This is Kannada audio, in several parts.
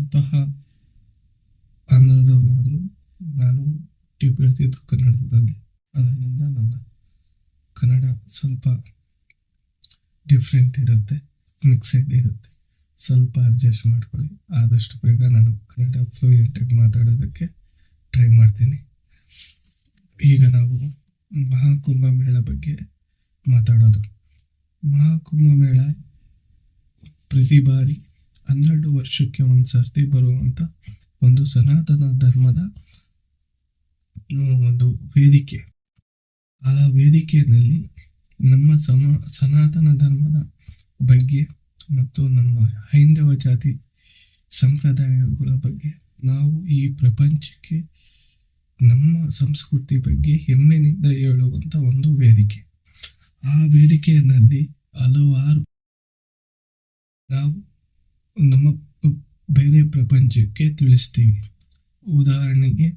ಸ್ವತಃ ಆಂಧ್ರದವನಾದರೂ ನಾನು ಟ್ಯೂಬ್ ಹೇಳ್ತಿದ್ದು ಕನ್ನಡದಲ್ಲಿ. ಅದರಿಂದ ನನ್ನ ಕನ್ನಡ ಸ್ವಲ್ಪ ಡಿಫ್ರೆಂಟ್ ಇರುತ್ತೆ ಮಿಕ್ಸೆಡ್ ಇರುತ್ತೆ. ಸ್ವಲ್ಪ ಅಡ್ಜಸ್ಟ್ ಮಾಡ್ಕೊಳ್ಳಿ. ಆದಷ್ಟು ಬೇಗ ನಾನು ಕನ್ನಡ ಫ್ಲೂಯೆಂಟಾಗಿ ಮಾತಾಡೋದಕ್ಕೆ ಟ್ರೈ ಮಾಡ್ತೀನಿ. ಈಗ ನಾವು ಮಹಾಕುಂಭ ಮೇಳ ಬಗ್ಗೆ ಮಾತಾಡೋದು. ಮಹಾಕುಂಭ ಮೇಳ ಪ್ರತಿ ಬಾರಿ ಹನ್ನೆರಡು ವರ್ಷಕ್ಕೆ ಒಂದು ಸರ್ತಿ ಬರುವಂಥ ಒಂದು ಸನಾತನ ಧರ್ಮದ ಒಂದು ವೇದಿಕೆ. ಆ ವೇದಿಕೆಯಲ್ಲಿ ನಮ್ಮ ಸಮ, ಸನಾತನ ಧರ್ಮದ ಬಗ್ಗೆ ಮತ್ತು ನಮ್ಮ ಹೈಂದವ ಜಾತಿ ಸಂಪ್ರದಾಯಗಳ ಬಗ್ಗೆ ನಾವು ಈ ಪ್ರಪಂಚಕ್ಕೆ, ನಮ್ಮ ಸಂಸ್ಕೃತಿ ಬಗ್ಗೆ ಹೆಮ್ಮೆನಿಂದ ಹೇಳುವಂಥ ಒಂದು ವೇದಿಕೆ. ಆ ವೇದಿಕೆಯಲ್ಲಿ ಹಲವಾರು ನಾವು ನಮ್ಮ ಬೇರೆ ಪ್ರಪಂಚಕ್ಕೆ ತಿಳಿಸ್ತೀವಿ. ಉದಾಹರಣೆಗೆ,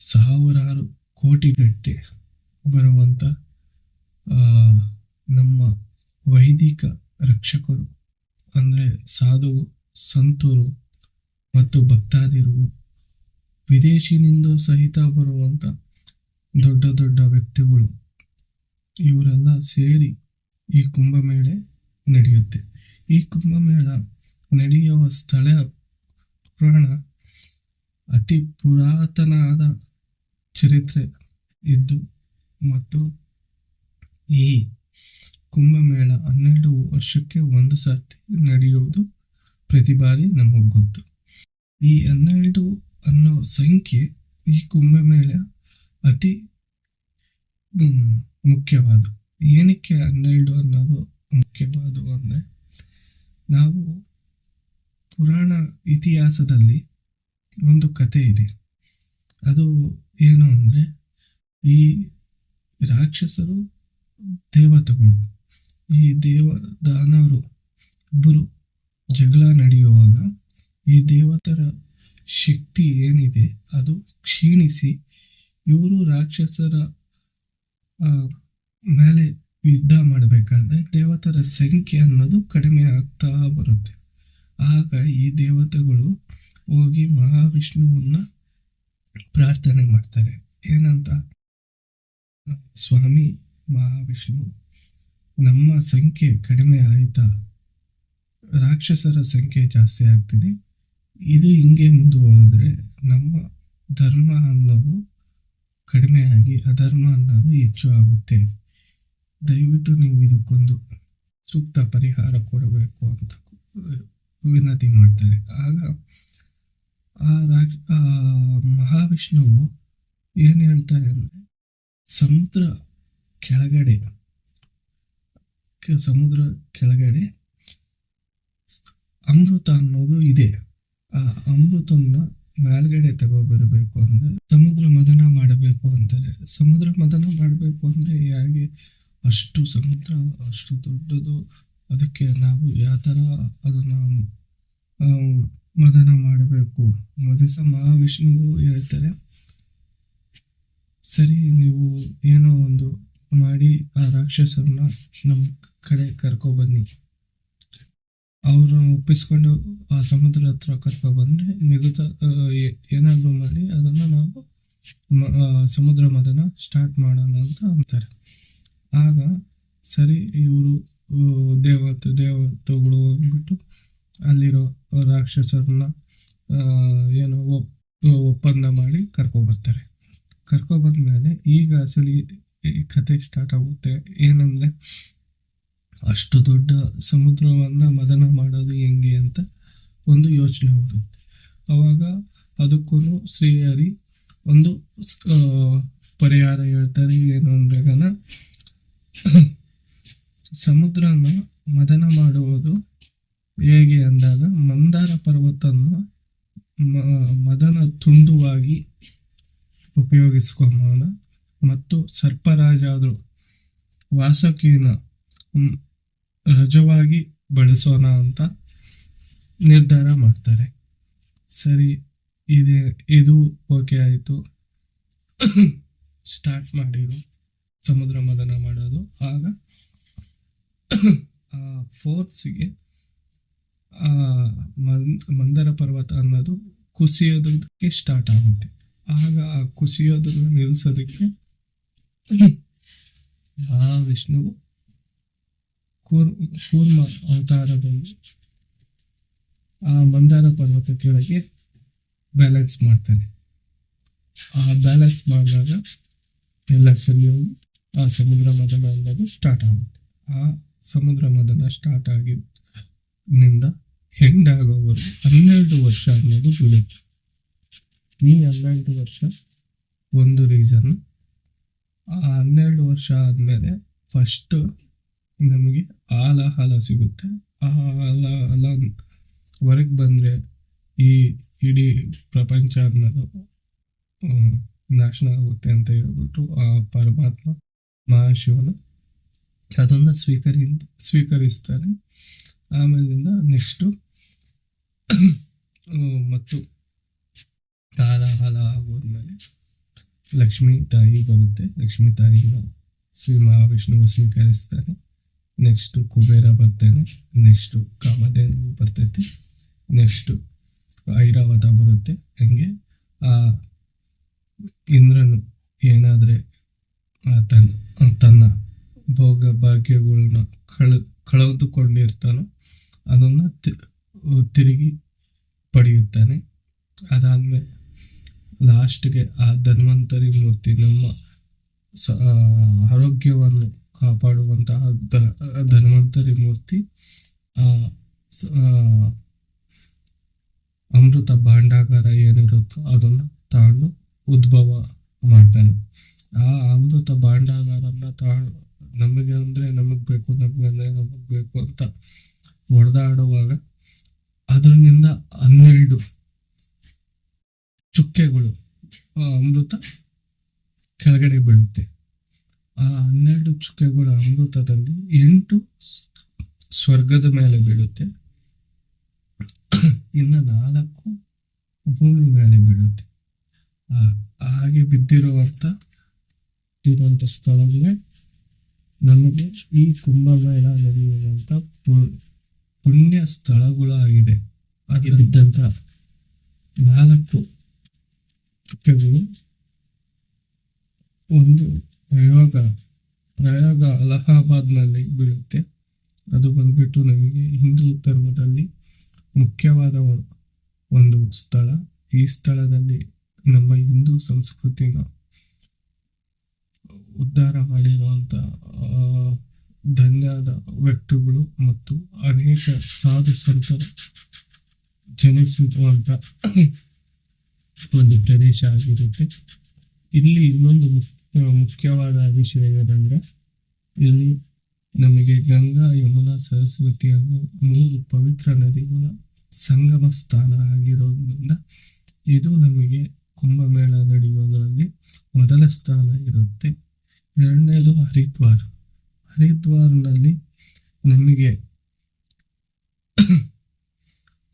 ಸಾವಿರಾರು ಕೋಟಿಗಟ್ಟೆ ಬರುವಂಥ ನಮ್ಮ ವೈದಿಕ ರಕ್ಷಕರು, ಅಂದರೆ ಸಾಧು ಸಂತರು ಮತ್ತು ಭಕ್ತಾದಿರು ವಿದೇಶಿನಿಂದ ಸಹಿತ ಬರುವಂಥ ದೊಡ್ಡ ದೊಡ್ಡ ವ್ಯಕ್ತಿಗಳು, ಇವರೆಲ್ಲ ಸೇರಿ ಈ ಕುಂಭಮೇಳೆ ನಡೆಯುತ್ತೆ. ಈ ಕುಂಭಮೇಳ ನಡೆಯುವ ಸ್ಥಳ ಪುರಾಣ. ಅತಿ ಪುರಾತನವಾದ ಚರಿತ್ರೆ ಇದ್ದು ಮತ್ತು ಈ ಕುಂಭಮೇಳ ಹನ್ನೆರಡು ವರ್ಷಕ್ಕೆ ಒಂದು ಸರ್ತಿ ನಡೆಯುವುದು ಪ್ರತಿ ಬಾರಿ ನಮಗೆ ಗೊತ್ತು. ಈ ಹನ್ನೆರಡು ಅನ್ನೋ ಸಂಖ್ಯೆ ಈ ಕುಂಭಮೇಳ ಅತಿ ಮುಖ್ಯವಾದ ಏನಕ್ಕೆ ಹನ್ನೆರಡು ಅನ್ನೋದು ಮುಖ್ಯವಾದವು ಅಂದರೆ ನಾವು ಪುರಾಣ ಇತಿಹಾಸದಲ್ಲಿ ಒಂದು ಕತೆ ಇದೆ. ಅದು ಏನು ಅಂದರೆ, ಈ ರಾಕ್ಷಸರು ದೇವತೆಗಳು, ಈ ದೇವ ದಾನವರು ಇಬ್ಬರು ಜಗಳ ನಡೆಯುವಾಗ ಈ ದೇವತರ ಶಕ್ತಿ ಏನಿದೆ, ಅದು ಕ್ಷೀಣಿಸಿ ಇವರು ರಾಕ್ಷಸರ ಮೇಲೆ ಯುದ್ಧ ಮಾಡಬೇಕಾದ್ರೆ ದೇವತರ ಸಂಖ್ಯೆ ಅನ್ನೋದು ಕಡಿಮೆ ಆಗ್ತಾ ಬರುತ್ತೆ. ಆಗ ಈ ದೇವತೆಗಳು ಹೋಗಿ ಮಹಾವಿಷ್ಣುವನ್ನ ಪ್ರಾರ್ಥನೆ ಮಾಡ್ತಾರೆ. ಏನಂತ? ಸ್ವಾಮಿ, ಮಹಾವಿಷ್ಣು, ನಮ್ಮ ಸಂಖ್ಯೆ ಕಡಿಮೆ ಆಯಿತಾ? ರಾಕ್ಷಸರ ಸಂಖ್ಯೆ ಜಾಸ್ತಿ ಆಗ್ತಿದೆ. ಇದು ಹಿಂಗೆ ಮುಂದುವರೆದ್ರೆ ನಮ್ಮ ಧರ್ಮ ಅನ್ನೋದು ಕಡಿಮೆ ಆಗಿ, ಅಧರ್ಮ ಅನ್ನೋದು ಹೆಚ್ಚು ಆಗುತ್ತೆ. ದಯವಿಟ್ಟು ನೀವು ಇದಕ್ಕೊಂದು ಸೂಕ್ತ ಪರಿಹಾರ ಕೊಡಬೇಕು ಅಂತ ವಿನಂತಿ ಮಾಡ್ತಾರೆ. ಆಗ ಆ ಆ ಮಹಾವಿಷ್ಣುವು ಏನು ಹೇಳ್ತಾರೆ ಅಂದರೆ ಸಮುದ್ರ ಕೆಳಗಡೆ ಸಮುದ್ರ ಕೆಳಗಡೆ ಅಮೃತ ಅನ್ನೋದು ಇದೆ. ಆ ಅಮೃತನ್ನ ಮೇಲ್ಗಡೆ ತಗೋಬರಬೇಕು ಅಂದ್ರೆ ಸಮುದ್ರ ಮದನ ಮಾಡಬೇಕು ಅಂತಾರೆ. ಸಮುದ್ರ ಮದನ ಮಾಡಬೇಕು ಅಂದ್ರೆ ಹೇಗೆ ಅಷ್ಟು ಸಮುದ್ರ, ಅಷ್ಟು ದೊಡ್ಡದು. ಅದಕ್ಕೆ ನಾವು ಯಾವ ಥರ ಅದನ್ನ ಮದನ ಮಾಡಬೇಕು? ಮದಸ ಮಹಾವಿಷ್ಣುವು ಹೇಳ್ತಾರೆ, ಸರಿ, ನೀವು ಏನೋ ಒಂದು ಮಾಡಿ ಆ ರಾಕ್ಷಸರನ್ನ ನಮ್ಮ ಕಡೆ ಕರ್ಕೊಬನ್ನಿ. ಅವರು ಒಪ್ಪಿಸ್ಕೊಂಡು ಆ ಸಮುದ್ರ ಹತ್ರ ಕರ್ಕೊಬಂದರೆ ಮಿಗುತ ಏನಾದರೂ ಮಾಡಿ ಅದನ್ನು ನಾವು ಸಮುದ್ರ ಮದನ ಸ್ಟಾರ್ಟ್ ಮಾಡೋಣ ಅಂತ ಅಂತಾರೆ. ಆಗ ಸರಿ, ಇವರು ದೇವತೆ, ದೇವತೆಗಳು ಅಂದ್ಬಿಟ್ಟು ಅಲ್ಲಿರೋ ರಾಕ್ಷಸರನ್ನ ಏನು ಏನೋ, ಒಪ್- ಒಪ್ಪಂದ ಮಾಡಿ ಕರ್ಕೊಬರ್ತಾರೆ. ಕರ್ಕೊಬಂದ್ಮೇಲೆ ಈಗ ಅಸಲಿ ಈ ಕತೆ ಸ್ಟಾರ್ಟ್ ಆಗುತ್ತೆ ಏನಂದರೆ, ಅಷ್ಟು ದೊಡ್ಡ ಸಮುದ್ರವನ್ನು ಮದನ ಮಾಡೋದು ಹೆಂಗೆ ಅಂತ ಒಂದು ಯೋಚನೆ ಹುಡುತ್ತೆ ಅವಾಗ ಅದಕ್ಕೂ ಶ್ರೀಹರಿ ಒಂದು ಪರಿಹಾರ ಹೇಳ್ತಾರೆ, ಏನು ಅಂದ್ರೆ ಗನ ಸಮುದ್ರನ ಮದನ ಮಾಡುವುದು ಹೇಗೆ ಅಂದಾಗ ಮಂದಾರ ಪರ್ವತನ್ನು ಮ- ಮದನ ತುಂಡುವಾಗಿ ಉಪಯೋಗಿಸ್ಕೊಂಬೋಣ ಮತ್ತು ಸರ್ಪರಾಜಾದರು ವಾಸಕಿನ ರಜವಾಗಿ ಬಳಸೋಣ ಅಂತ ನಿರ್ಧಾರ ಮಾಡ್ತಾರೆ. ಸರಿ, ಇದೆ, ಇದು ಓಕೆ ಆಯಿತು. ಸ್ಟಾರ್ಟ್ ಮಾಡಿರು. ಸಮುದ್ರ ಮದನ ಮಾಡೋದು. ಆಗ ಆ ಫೋರ್ಸ್ಗೆ ಮಂದರ ಪರ್ವತ ಅನ್ನೋದು ಕುಸಿಯೋದಕ್ಕೆ ಸ್ಟಾರ್ಟ್ ಆಗುತ್ತೆ. ಆಗ ಆ ಕುಸಿಯೋದನ್ನು ನಿಲ್ಲಿಸೋದಕ್ಕೆ ಆ ವಿಷ್ಣುವು ಕೂರ್, ಕೂರ್ಮ ಅವತಾರದಲ್ಲಿ ಆ ಮಂದಾರ ಪರ್ವತ ಕೆಳಗೆ ಬ್ಯಾಲೆನ್ಸ್ ಮಾಡ್ತಾನೆ. ಆ ಬ್ಯಾಲೆನ್ಸ್ ಮಾಡಿದಾಗ ಎಲ್ಲ ಸರಿ ಹೋಗಿ ಆ ಸಮುದ್ರ ಮದನ ಅನ್ನೋದು ಸ್ಟಾರ್ಟ್ ಆಗುತ್ತೆ. ಆ ಸಮುದ್ರ ಮದನ ಸ್ಟಾರ್ಟ್ ಆಗಿದ್ದ ನಿಂದ ಆಗೋವರೆಗೂ ಹನ್ನೆರಡು ವರ್ಷ ಅನ್ನೋದು ಬೀಳುತ್ತೆ. ಈ ಹನ್ನೆರಡು ವರ್ಷ ಒಂದು ರೀಸನ್ ಆ ಹನ್ನೆರಡು ವರ್ಷ ಆದಮೇಲೆ ಫಸ್ಟ್ ನಮಗೆ ಆಲ ಹಾಲ ಸಿಗುತ್ತೆ. ಆ ಹಾಲ ಹಾಲ ಹೊರಗೆ ಬಂದರೆ ಈ ಇಡೀ ಪ್ರಪಂಚ ಅನ್ನೋದು ನಾಶನ ಆಗುತ್ತೆ ಅಂತ ಹೇಳ್ಬಿಟ್ಟು ಆ ಪರಮಾತ್ಮ ಮಹಾಶಿವನು ಅದನ್ನು ಸ್ವೀಕರಿ ಸ್ವೀಕರಿಸ್ತಾನೆ ಆಮೇಲಿಂದ ನೆಕ್ಸ್ಟು ಮತ್ತು ಕಾಲ ಹಾಲ ಆಗೋದ್ಮೇಲೆ ಲಕ್ಷ್ಮೀ ತಾಯಿ ಬರುತ್ತೆ. ಲಕ್ಷ್ಮೀ ತಾಯಿನ ಶ್ರೀ ಮಹಾವಿಷ್ಣುವು ಸ್ವೀಕರಿಸ್ತಾನೆ. ನೆಕ್ಸ್ಟು ಕುಬೇರ ಬರ್ತಾನೆ. ನೆಕ್ಸ್ಟು ಕಾಮಧೇನು ಬರ್ತೈತಿ. ನೆಕ್ಸ್ಟು ಐರಾವತ ಬರುತ್ತೆ. ಹಂಗೆ? ಆ, ಇಂದ್ರನು ಏನಾದರೆ ತನ್ನ ತನ್ನ ಭೋಗ ಭಾಗ್ಯಗಳನ್ನ ಕಳೆ ಕಳೆದುಕೊಂಡಿರ್ತಾನೋ ಅದನ್ನು ತಿರುಗಿ ಪಡೆಯುತ್ತಾನೆ. ಅದಾದಮೇಲೆ ಲಾಸ್ಟ್ಗೆ ಆ ಧನ್ವಂತರಿ ಮೂರ್ತಿ ನಮ್ಮ ಸ ಆರೋಗ್ಯವನ್ನು ಕಾಪಾಡುವಂತಹ ದ ಧನ್ವಂತರಿ ಮೂರ್ತಿ ಆ, ಅಮೃತ ಭಾಂಡಾಗಾರ ಏನಿರುತ್ತೋ ಅದನ್ನು ತಾಂಡು ಉದ್ಭವ ಮಾಡ್ತಾನೆ. ಆ ಅಮೃತ ಭಾಂಡಾಗಾರನ್ನ ತಾ ನಮಗೆ ಅಂದರೆ ನಮಗೆ ಬೇಕು, ನಮಗೆ ಅಂದರೆ ನಮಗೆ ಬೇಕು ಅಂತ ಹೊಡೆದಾಡುವಾಗ ಅದರಿಂದ ಹನ್ನೆರಡು ಚುಕ್ಕೆಗಳು ಆ ಅಮೃತ ಕೆಳಗಡೆ ಬೀಳುತ್ತೆ. ಆ ಹನ್ನೆರಡು ಚುಕ್ಕೆಗಳ ಅಮೃತದಲ್ಲಿ ಎಂಟು ಸ್ವರ್ಗದ ಮೇಲೆ ಬೀಳುತ್ತೆ. ಇನ್ನು ನಾಲ್ಕು ಭೂಮಿ ಮೇಲೆ ಬೀಳುತ್ತೆ. ಹಾಗೆ ಬಿದ್ದಿರುವಂಥ ಇರುವಂಥ ಸ್ಥಳಗಳೇ ನಮಗೆ ಈ ಕುಂಭಮೇಳ ನಡೆಯುವಂಥ ಪು- ಪುಣ್ಯ ಸ್ಥಳಗಳಾಗಿದೆ. ಆಗಿದೆ ನಾಲ್ಕು ಚುಕ್ಕೆಗಳು ಒಂದು ಪ್ರಯೋಗ ಪ್ರಯೋಗ ಅಲಹಾಬಾದ್ನಲ್ಲಿ ಬೀಳುತ್ತೆ. ಅದು ಬಂದ್ಬಿಟ್ಟು ನಮಗೆ ಹಿಂದೂ ಧರ್ಮದಲ್ಲಿ ಮುಖ್ಯವಾದ ಒಂದು ಸ್ಥಳ. ಈ ಸ್ಥಳದಲ್ಲಿ ನಮ್ಮ ಹಿಂದೂ ಸಂಸ್ಕೃತಿನ ಉದ್ಧಾರ ಮಾಡಿರುವಂಥ ಧನ್ಯದ ವ್ಯಕ್ತಿಗಳು ಮತ್ತು ಅನೇಕ ಸಾಧು ಸಂತರು ಜನಿಸಿರುವಂಥ ಒಂದು ಪ್ರದೇಶ ಆಗಿರುತ್ತೆ. ಇಲ್ಲಿ ಇನ್ನೊಂದು ಮುಖ್ಯ ಮುಖ್ಯವಾದ ವಿಷಯ ಏನಂದರೆ, ಇಲ್ಲಿ ನಮಗೆ ಗಂಗಾ, ಯಮುನಾ, ಸರಸ್ವತಿಯನ್ನು ಮೂರು ಪವಿತ್ರ ನದಿಗಳ ಸಂಗಮ ಸ್ಥಾನ ಆಗಿರೋದ್ರಿಂದ, ಇದು ನಮಗೆ ಕುಂಭಮೇಳ ನಡೆಯೋದರಲ್ಲಿ ಮೊದಲ ಸ್ಥಾನ ಇರುತ್ತೆ. ಎರಡನೇದು ಹರಿದ್ವಾರ. ಹರಿದ್ವಾರ್ನಲ್ಲಿ ನಮಗೆ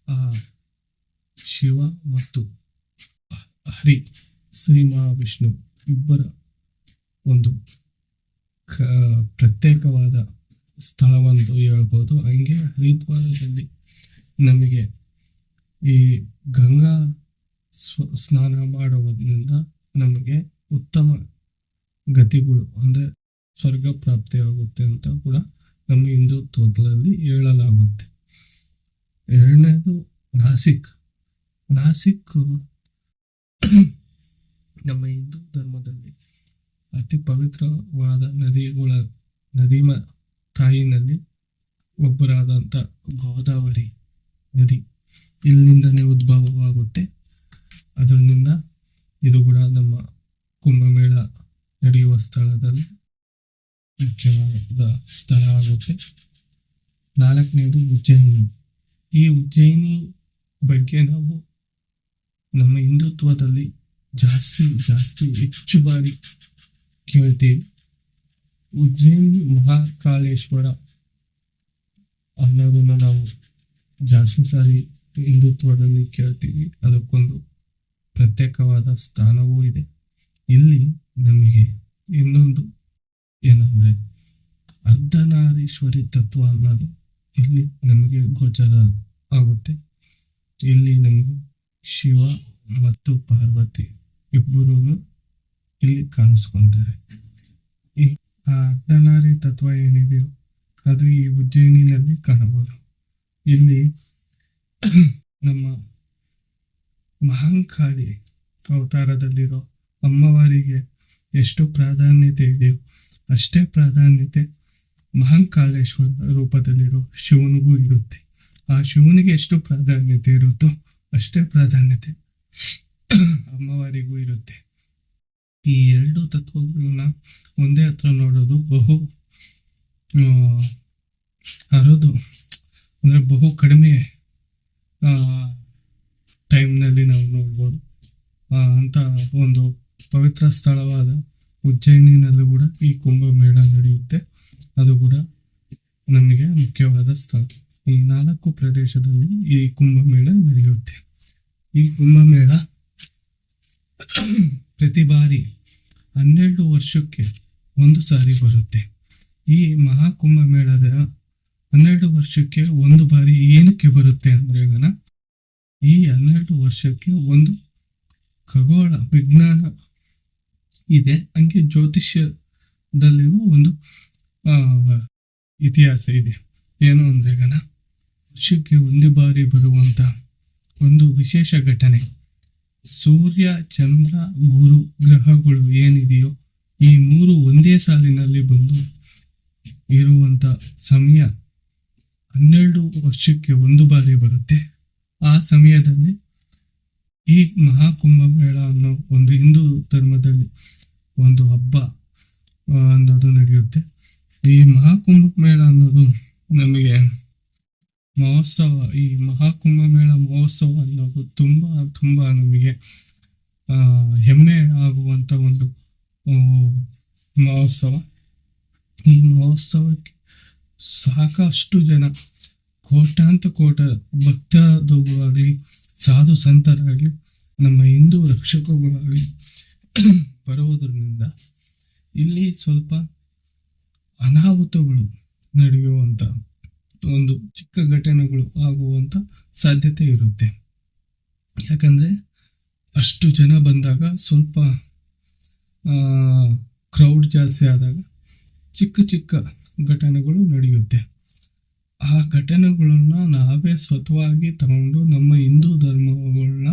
ಆ ಶಿವ ಮತ್ತು ಹರಿ, ಶ್ರೀ ಮಹಾವಿಷ್ಣು ಇಬ್ಬರ ಒಂದು ಕ ಪ್ರತ್ಯೇಕವಾದ ಸ್ಥಳವೆಂದು ಹೇಳ್ಬೋದು. ಹಂಗೆ ಹರಿದ್ವಾರದಲ್ಲಿ ನಮಗೆ ಈ ಗಂಗಾ ಸ್ನಾನ ಮಾಡುವುದರಿಂದ ನಮಗೆ ಉತ್ತಮ ಗತಿಗಳು ಅಂದರೆ ಸ್ವರ್ಗ ಪ್ರಾಪ್ತಿಯಾಗುತ್ತೆ ಅಂತ ಕೂಡ ನಮ್ಮ ಹಿಂದುತ್ವದಲ್ಲಿ ಹೇಳಲಾಗುತ್ತೆ. ಎರಡನೇದು ನಾಸಿಕ್. ನಾಸಿಕ್ ನಮ್ಮ ಹಿಂದೂ ಧರ್ಮದಲ್ಲಿ ಅತಿ ಪವಿತ್ರವಾದ ನದಿಗಳ ನದಿಮ ತಾಯಿನಲ್ಲಿ ಒಬ್ಬರಾದಂಥ ಗೋದಾವರಿ ನದಿ. ಇಲ್ಲಿಂದನೇ ಉದ್ಭವವಾಗುತ್ತೆ ಅದರಿಂದ ಇದು ಕೂಡ ನಮ್ಮ ಕುಂಭಮೇಳ ನಡೆಯುವ ಸ್ಥಳದಲ್ಲಿ ಮುಖ್ಯವಾದ ಸ್ಥಳ ಆಗುತ್ತೆ ನಾಲ್ಕನೇದು ಉಜ್ಜಯಿನಿ ಈ ಉಜ್ಜಯಿನಿ ಬಗ್ಗೆ ನಾವು ನಮ್ಮ ಹಿಂದುತ್ವದಲ್ಲಿ ಜಾಸ್ತಿ ಹೆಚ್ಚು ಬಾರಿ ಕೇಳ್ತೀವಿ ಉಜ್ಜಯಿನಿ ಮಹಾಕಾಲೇಶ್ವರ ಅನ್ನೋದನ್ನ ನಾವು ಜಾಸ್ತಿ ಸಾರಿ ಹಿಂದುತ್ವದಲ್ಲಿ ಕೇಳ್ತೀವಿ. ಅದಕ್ಕೊಂದು ಪ್ರತ್ಯೇಕವಾದ ಸ್ಥಾನವೂ ಇದೆ. ಇಲ್ಲಿ ನಮಗೆ ಇನ್ನೊಂದು ಏನಂದ್ರೆ ಅರ್ಧನಾರೀಶ್ವರಿ ತತ್ವ ಅನ್ನೋದು ಇಲ್ಲಿ ನಮಗೆ ಗೋಚರ ಆಗುತ್ತೆ. ಇಲ್ಲಿ ನಮಗೆ ಶಿವ ಮತ್ತು ಪಾರ್ವತಿ ಇಬ್ಬರೂ ಇಲ್ಲಿ ಕಾಣಿಸ್ಕೊಂತಾರೆ. ಈ ಆ ತತ್ವ ಏನಿದೆಯೋ ಅದು ಈ ಉಜ್ಜಯಿನಿನಲ್ಲಿ ಕಾಣಬಹುದು. ಇಲ್ಲಿ ನಮ್ಮ ಮಹಾಂಕಾಳಿ ಅವತಾರದಲ್ಲಿರೋ ಅಮ್ಮವಾರಿಗೆ ಎಷ್ಟು ಪ್ರಾಧಾನ್ಯತೆ ಇದೆಯೋ ಅಷ್ಟೇ ಪ್ರಾಧಾನ್ಯತೆ ಮಹಾಂಕಾಳೇಶ್ವರ ರೂಪದಲ್ಲಿರೋ ಶಿವನಿಗೂ ಇರುತ್ತೆ. ಆ ಶಿವನಿಗೆ ಎಷ್ಟು ಪ್ರಾಧಾನ್ಯತೆ ಇರುತ್ತೋ ಅಷ್ಟೇ ಪ್ರಾಧಾನ್ಯತೆ. ಅಮ್ಮವಾರಿಗೂ ಇರುತ್ತೆ. ಈ ಎರಡು ತತ್ವಗಳನ್ನ ಒಂದೇ ಹತ್ರ ನೋಡೋದು ಬಹು ಅರೋದು ಅಂದರೆ ಬಹು ಕಡಿಮೆ ಟೈಮ್ನಲ್ಲಿ ನಾವು ನೋಡ್ಬೋದು. ಅಂತ ಒಂದು ಪವಿತ್ರ ಸ್ಥಳವಾದ ಉಜ್ಜಯಿನಿನಲ್ಲೂ ಕೂಡ ಈ ಕುಂಭಮೇಳ ನಡೆಯುತ್ತೆ. ಅದು ಕೂಡ ನಮಗೆ ಮುಖ್ಯವಾದ ಸ್ಥಳ. ಈ ನಾಲ್ಕು ಪ್ರದೇಶದಲ್ಲಿ ಈ ಕುಂಭಮೇಳ ನಡೆಯುತ್ತೆ. ಈ ಕುಂಭಮೇಳ ಪ್ರತಿ ಬಾರಿ ಹನ್ನೆರಡು ವರ್ಷಕ್ಕೆ ಒಂದು ಸಾರಿ ಬರುತ್ತೆ. ಈ ಮಹಾಕುಂಭ ಮೇಳದ ಹನ್ನೆರಡು ವರ್ಷಕ್ಕೆ ಒಂದು ಬಾರಿ ಏನಕ್ಕೆ ಬರುತ್ತೆ ಅಂದ್ರೆ ಈ ಹನ್ನೆರಡು ವರ್ಷಕ್ಕೆ ಒಂದು ಖಗೋಳ ವಿಜ್ಞಾನ ಇದೆ. ಹಂಗೆ ಜ್ಯೋತಿಷ್ಯದಲ್ಲಿನೂ ಒಂದು ಇತಿಹಾಸ ಇದೆ. ಏನು ಅಂದರೆ ಗಣ, ವರ್ಷಕ್ಕೆ ಒಂದು ಬಾರಿ ಬರುವಂತ ಒಂದು ವಿಶೇಷ ಘಟನೆ. ಸೂರ್ಯ, ಚಂದ್ರ, ಗುರು ಗ್ರಹಗಳು ಏನಿದೆಯೋ ಈ ಮೂರು ಒಂದೇ ಸಾಲಿನಲ್ಲಿ ಬಂದು ಇರುವಂತ ಸಮಯ ಹನ್ನೆರಡು ವರ್ಷಕ್ಕೆ ಒಂದು ಬಾರಿ ಬರುತ್ತೆ. ಆ ಸಮಯದಲ್ಲಿ ಈ ಮಹಾಕುಂಭ ಮೇಳ ಅನ್ನೋ ಒಂದು ಹಿಂದೂ ಧರ್ಮದಲ್ಲಿ ಒಂದು ಹಬ್ಬ ಅನ್ನೋದು ನಡೆಯುತ್ತೆ. ಈ ಮಹಾಕುಂಭ ಮೇಳ ಅನ್ನೋದು ನಮಗೆ ಮಹೋತ್ಸವ, ಈ ಮಹಾಕುಂಭ ಮೇಳ ಮಹೋತ್ಸವ ಅನ್ನೋದು ತುಂಬ ತುಂಬ ನಮಗೆ ಹೆಮ್ಮೆ ಆಗುವಂಥ ಒಂದು ಮಹೋತ್ಸವ. ಈ ಮಹೋತ್ಸವಕ್ಕೆ ಸಾಕಷ್ಟು ಜನ ಕೋಟಾಂತ ಕೋಟ ಭಕ್ತಾದಿಗಳಾಗಲಿ, ಸಾಧು ಸಂತರಾಗಲಿ, ನಮ್ಮ ಹಿಂದೂ ರಕ್ಷಕಗಳಾಗಲಿ ಬರುವುದರಿಂದ ಇಲ್ಲಿ ಸ್ವಲ್ಪ ಅನಾಹುತಗಳು ನಡೆಯುವಂಥ ಒಂದು ಚಿಕ್ಕ ಘಟನೆಗಳು ಆಗುವಂಥ ಸಾಧ್ಯತೆ ಇರುತ್ತೆ. ಯಾಕಂದರೆ ಅಷ್ಟು ಜನ ಬಂದಾಗ ಸ್ವಲ್ಪ ಕ್ರೌಡ್ ಜಾಸ್ತಿ ಆದಾಗ ಚಿಕ್ಕ ಚಿಕ್ಕ ಘಟನೆಗಳು ನಡೆಯುತ್ತೆ. ಆ ಘಟನೆಗಳನ್ನು ನಾವೇ ಸ್ವತವಾಗಿ ತಗೊಂಡು ನಮ್ಮ ಹಿಂದೂ ಧರ್ಮಗಳನ್ನ,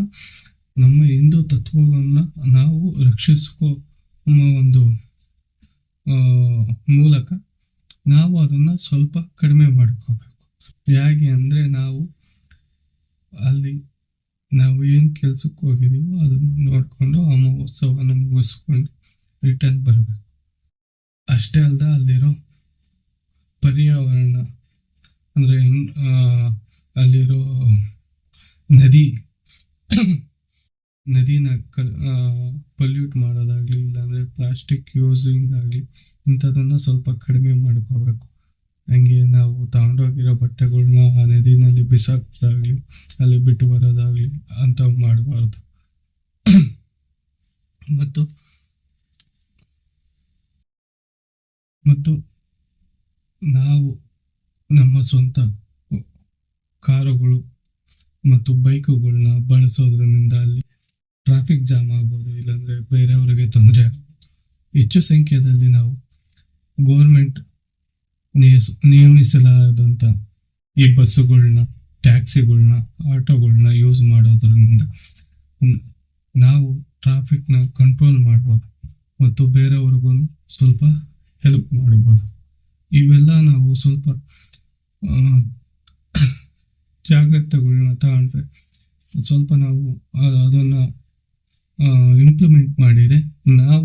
ನಮ್ಮ ಹಿಂದೂ ತತ್ವಗಳನ್ನ ನಾವು ರಕ್ಷಿಸ್ಕೋ ಒಂದು ಮೂಲಕ ನಾವು ಅದನ್ನು ಸ್ವಲ್ಪ ಕಡಿಮೆ ಮಾಡ್ಕೋಬೇಕು. ಹೇಗೆ ಅಂದರೆ ನಾವು ಅಲ್ಲಿ ನಾವು ಏನು ಕೆಲಸಕ್ಕೆ ಹೋಗಿದ್ದೀವೋ ಅದನ್ನು ನೋಡಿಕೊಂಡು ಮಹೋತ್ಸವನ ಮುಗಿಸ್ಕೊಂಡು ರಿಟರ್ನ್ ಬರಬೇಕು. ಅಷ್ಟೇ ಅಲ್ಲದೆ ಅಲ್ಲಿರೋ ಪರ್ಯಾವರಣ ಅಂದರೆ ಅಲ್ಲಿರೋ ನದಿ, ನದಿನ ಕಲ್ ಪೊಲ್ಯೂಟ್ ಇಲ್ಲಾಂದರೆ ಪ್ಲಾಸ್ಟಿಕ್ ಯೂಸಿಂಗ್ ಆಗಲಿ ಇಂಥದನ್ನು ಸ್ವಲ್ಪ ಕಡಿಮೆ ಮಾಡ್ಕೋಬೇಕು. ಹಂಗೆ ನಾವು ತಗೊಂಡೋಗಿರೋ ಬಟ್ಟೆಗಳನ್ನ ನದಿನಲ್ಲಿ ಬಿಸಾಕೋದಾಗಲಿ, ಅಲ್ಲಿ ಬಿಟ್ಟು ಬರೋದಾಗಲಿ ಅಂತ ಮಾಡಬಾರ್ದು. ಮತ್ತು ಮತ್ತು ನಾವು ನಮ್ಮ ಸ್ವಂತ ಕಾರುಗಳು ಮತ್ತು ಬೈಕುಗಳನ್ನ ಬಳಸೋದ್ರಿಂದ ಅಲ್ಲಿ ಟ್ರಾಫಿಕ್ ಜಾಮ್ ಆಗ್ಬೋದು, ಇಲ್ಲಾಂದರೆ ಬೇರೆಯವರಿಗೆ ತೊಂದರೆ ಆಗ್ಬೋದು. ಹೆಚ್ಚು ಸಂಖ್ಯೆಯಲ್ಲಿ ನಾವು ಗೋರ್ಮೆಂಟ್ ನಿಯಮಿಸಲಾದಂಥ ಈ ಬಸ್ಸುಗಳನ್ನ ಟ್ಯಾಕ್ಸಿಗಳನ್ನ ಆಟೋಗಳನ್ನ ಯೂಸ್ ಮಾಡೋದ್ರಿಂದ ನಾವು ಟ್ರಾಫಿಕ್ನ ಕಂಟ್ರೋಲ್ ಮಾಡ್ಬೋದು ಮತ್ತು ಬೇರೆಯವ್ರಿಗೂ ಸ್ವಲ್ಪ ಹೆಲ್ಪ್ ಮಾಡ್ಬೋದು. ಇವೆಲ್ಲ ನಾವು ಸ್ವಲ್ಪ ಜಾಗ್ರತೆಗಳನ್ನ ತಗೊಂಡ್ರೆ ಸ್ವಲ್ಪ ನಾವು ಅದನ್ನು ಇಂಪ್ಲಿಮೆಂಟ್ ಮಾಡಿದರೆ ನಾವು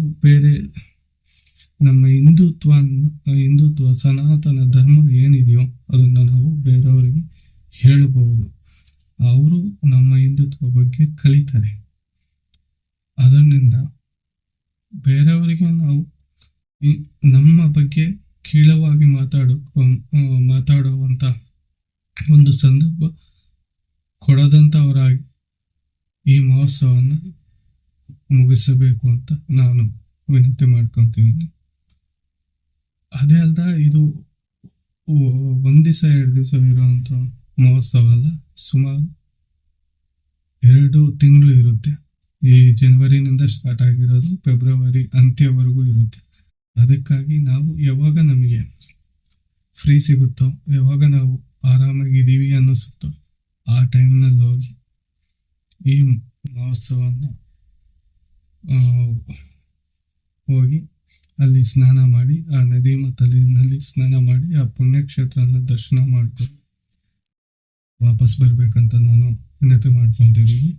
ಹಿಂದುತ್ವ ಹಿಂದುತ್ವ, ಸನಾತನ ಧರ್ಮ ಏನಿದೆಯೋ ಅದನ್ನು ನಾವು ಬೇರೆಯವರಿಗೆ ಹೇಳಬಹುದು. ಅವರು ನಮ್ಮ ಹಿಂದುತ್ವ ಬಗ್ಗೆ ಕಲಿತಾರೆ. ಅದರಿಂದ ಬೇರೆಯವರಿಗೆ ನಾವು ನಮ್ಮ ಬಗ್ಗೆ ಕೀಳವಾಗಿ ಮಾತಾಡೋ ಮಾತಾಡುವಂಥ ಒಂದು ಸಂದರ್ಭ ಕೊಡದಂಥವರಾಗಿ ಈ ಮಹೋತ್ಸವವನ್ನು ಮುಗಿಸಬೇಕು ಅಂತ ನಾನು ವಿನಂತಿ ಮಾಡ್ಕೊತಿದ್ದೀನಿ. ಅದೇ ಅಲ್ದ ಇದು ಒಂದು ದಿವಸ ಎರಡು ದಿವಸ ಇರುವಂತ ಮಹೋತ್ಸವ ಅಲ್ಲ? ಸುಮಾರು ಎರಡು ತಿಂಗಳು ಇರುತ್ತೆ. ಈ ಜನವರಿನಿಂದ ಸ್ಟಾರ್ಟ್ ಆಗಿರೋದು ಫೆಬ್ರವರಿ ಅಂತ್ಯವರೆಗೂ ಇರುತ್ತೆ. ಅದಕ್ಕಾಗಿ ನಾವು ಯಾವಾಗ ನಮಗೆ ಫ್ರೀ ಸಿಗುತ್ತೋ, ಯಾವಾಗ ನಾವು ಆರಾಮಾಗಿದ್ದೀವಿ ಅನ್ನಿಸುತ್ತೋ, ಆ ಟೈಮ್ನಲ್ಲಿ ಹೋಗಿ ಈ ಮಹೋತ್ಸವವನ್ನು ಹೋಗಿ ಅಲ್ಲಿ ಸ್ನಾನ ಮಾಡಿ, ಆ ನದಿ ಮತ್ತು ಸ್ನಾನ ಮಾಡಿ, ಆ ಪುಣ್ಯಕ್ಷೇತ್ರನ ದರ್ಶನ ಮಾಡಿಕೊಂಡು ವಾಪಸ್ ಬರಬೇಕಂತ ನಾನು ವಿನಂತಿ ಮಾಡ್ಕೊತಿದ್ದೀನಿ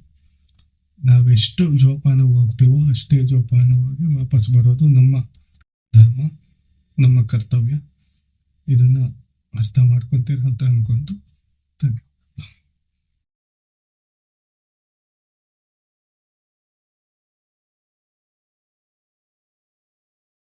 ನಾವೆಷ್ಟು ಜೋಪಾನವಾಗಿ ಹೋಗ್ತೀವೋ ಅಷ್ಟೇ ಜೋಪಾನವಾಗಿ ವಾಪಸ್ ಬರೋದು ನಮ್ಮ ಧರ್ಮ, ನಮ್ಮ ಕರ್ತವ್ಯ. ಇದನ್ನು ಅರ್ಥ ಮಾಡ್ಕೊತೀರ ಅಂತ ಅನ್ಕೊಂತು ಧನ್ಯವಾದ.